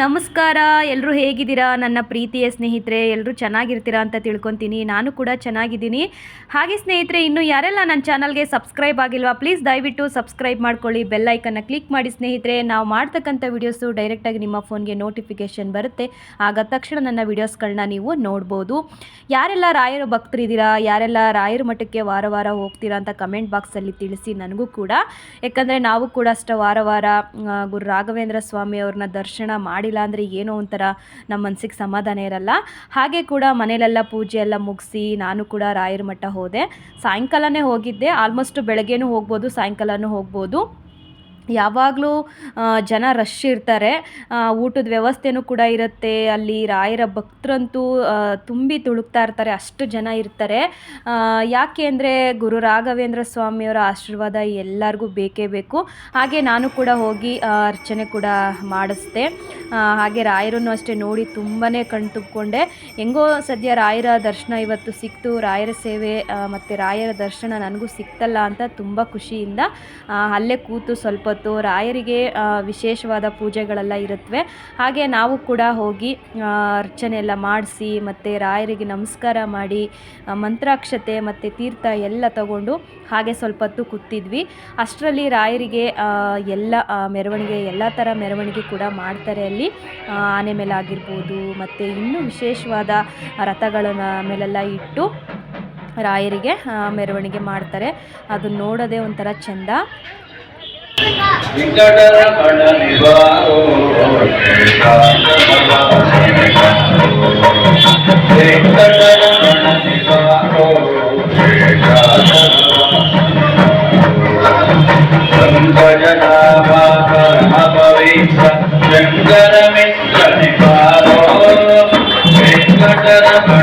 ನಮಸ್ಕಾರ. ಎಲ್ಲರೂ ಹೇಗಿದ್ದೀರಾ? ನನ್ನ ಪ್ರೀತಿಯ ಸ್ನೇಹಿತರೆ ಎಲ್ಲರೂ ಚೆನ್ನಾಗಿರ್ತೀರಾ ಅಂತ ತಿಳ್ಕೊತೀನಿ. ನಾನು ಕೂಡ ಚೆನ್ನಾಗಿದ್ದೀನಿ. ಹಾಗೆ ಸ್ನೇಹಿತರೆ, ಇನ್ನು ಯಾರೆಲ್ಲ ನನ್ನ ಚಾನಲ್ಗೆ ಸಬ್ಸ್ಕ್ರೈಬ್ ಆಗಿಲ್ವಾ, ಪ್ಲೀಸ್ ದಯವಿಟ್ಟು ಸಬ್ಸ್ಕ್ರೈಬ್ ಮಾಡ್ಕೊಳ್ಳಿ. ಬೆಲ್ ಐಕನ್ನ ಕ್ಲಿಕ್ ಮಾಡಿ ಸ್ನೇಹಿತರೆ. ನಾವು ಮಾಡ್ತಕ್ಕಂಥ ವೀಡಿಯೋಸು ಡೈರೆಕ್ಟಾಗಿ ನಿಮ್ಮ ಫೋನ್ಗೆ ನೋಟಿಫಿಕೇಷನ್ ಬರುತ್ತೆ. ಆಗ ತಕ್ಷಣ ನನ್ನ ವೀಡಿಯೋಸ್ಗಳನ್ನ ನೀವು ನೋಡ್ಬೋದು. ಯಾರೆಲ್ಲ ರಾಯರ ಭಕ್ತರಿದ್ದೀರಾ, ಯಾರೆಲ್ಲ ರಾಯರ ಮಠಕ್ಕೆ ವಾರ ವಾರ ಹೋಗ್ತೀರಾ ಅಂತ ಕಮೆಂಟ್ ಬಾಕ್ಸಲ್ಲಿ ತಿಳಿಸಿ ನನಗೂ ಕೂಡ. ಯಾಕಂದರೆ ನಾವು ಕೂಡ ಅಷ್ಟು ವಾರ ವಾರ ಗುರು ರಾಘವೇಂದ್ರ ಸ್ವಾಮಿ ಅವ್ರನ್ನ ದರ್ಶನ ಮಾಡಿಲ್ಲ ಅಂದರೆ ಏನೋ ಒಂಥರ ನಮ್ಮ ಮನಸ್ಸಿಗೆ ಸಮಾಧಾನ ಇರಲ್ಲ. ಹಾಗೆ ಕೂಡ ಮನೇಲೆಲ್ಲ ಪೂಜೆ ಎಲ್ಲ ಮುಗಿಸಿ ನಾನು ಕೂಡ ರಾಯರ ಮಠ ಹೋದೆ. ಸಾಯಂಕಾಲನೇ ಹೋಗಿದ್ದೆ. ಆಲ್ಮೋಸ್ಟ್ ಬೆಳಗ್ಗೆನೂ ಹೋಗ್ಬೋದು, ಸಾಯಂಕಾಲನೂ ಹೋಗ್ಬೋದು. ಯಾವಾಗಲೂ ಜನ ರಶ್ ಇರ್ತಾರೆ. ಊಟದ ವ್ಯವಸ್ಥೆನೂ ಕೂಡ ಇರುತ್ತೆ. ಅಲ್ಲಿ ರಾಯರ ಭಕ್ತರಂತೂ ತುಂಬಿ ತುಳುಕ್ತಾ ಇರ್ತಾರೆ. ಅಷ್ಟು ಜನ ಇರ್ತಾರೆ. ಯಾಕೆ ಅಂದರೆ ಗುರು ರಾಘವೇಂದ್ರ ಸ್ವಾಮಿಯವರ ಆಶೀರ್ವಾದ ಎಲ್ಲರಿಗೂ ಬೇಕೇ ಬೇಕು. ಹಾಗೆ ನಾನು ಕೂಡ ಹೋಗಿ ಅರ್ಚನೆ ಕೂಡ ಮಾಡಿಸ್ದೆ. ಹಾಗೆ ರಾಯರನ್ನು ಅಷ್ಟೇ ನೋಡಿ ತುಂಬಾ ಕಣ್ ತುಂಬಿಕೊಂಡೆ ಹೆಂಗೋ ಸದ್ಯ ರಾಯರ ದರ್ಶನ ಇವತ್ತು ಸಿಕ್ತು. ರಾಯರ ಸೇವೆ ಮತ್ತು ರಾಯರ ದರ್ಶನ ನನಗೂ ಸಿಕ್ತಲ್ಲ ಅಂತ ತುಂಬ ಖುಷಿಯಿಂದ ಅಲ್ಲೇ ಕೂತು ಸ್ವಲ್ಪ ಹೊತ್ತು ರಾಯರಿಗೆ ವಿಶೇಷವಾದ ಪೂಜೆಗಳೆಲ್ಲ ಇರುತ್ತವೆ ಹಾಗೆ ನಾವು ಕೂಡ ಹೋಗಿ ಅರ್ಚನೆ ಎಲ್ಲ ಮಾಡಿಸಿ, ಮತ್ತು ರಾಯರಿಗೆ ನಮಸ್ಕಾರ ಮಾಡಿ ಮಂತ್ರಾಕ್ಷತೆ ಮತ್ತು ತೀರ್ಥ ಎಲ್ಲ ತಗೊಂಡು ಹಾಗೆ ಸ್ವಲ್ಪ ಹೊತ್ತು ಕೂತಿದ್ವಿ. ಅಷ್ಟರಲ್ಲಿ ರಾಯರಿಗೆ ಎಲ್ಲ ಮೆರವಣಿಗೆ, ಎಲ್ಲ ಥರ ಮೆರವಣಿಗೆ ಕೂಡ ಮಾಡ್ತಾರೆ ಅಲ್ಲಿ. ಆನೆ ಮೇಲೆ ಆಗಿರ್ಬೋದು ಮತ್ತು ಇನ್ನೂ ವಿಶೇಷವಾದ ರಥಗಳ ಮೇಲೆಲ್ಲ ಇಟ್ಟು ರಾಯರಿಗೆ ಮೆರವಣಿಗೆ ಮಾಡ್ತಾರೆ. ಅದನ್ನು ನೋಡೋದೇ ಒಂಥರ ಚೆಂದ. Venkataramana నివారో Venkataramana నివారో Venkataramana నివారో Venkataramana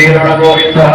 Govinda Govinda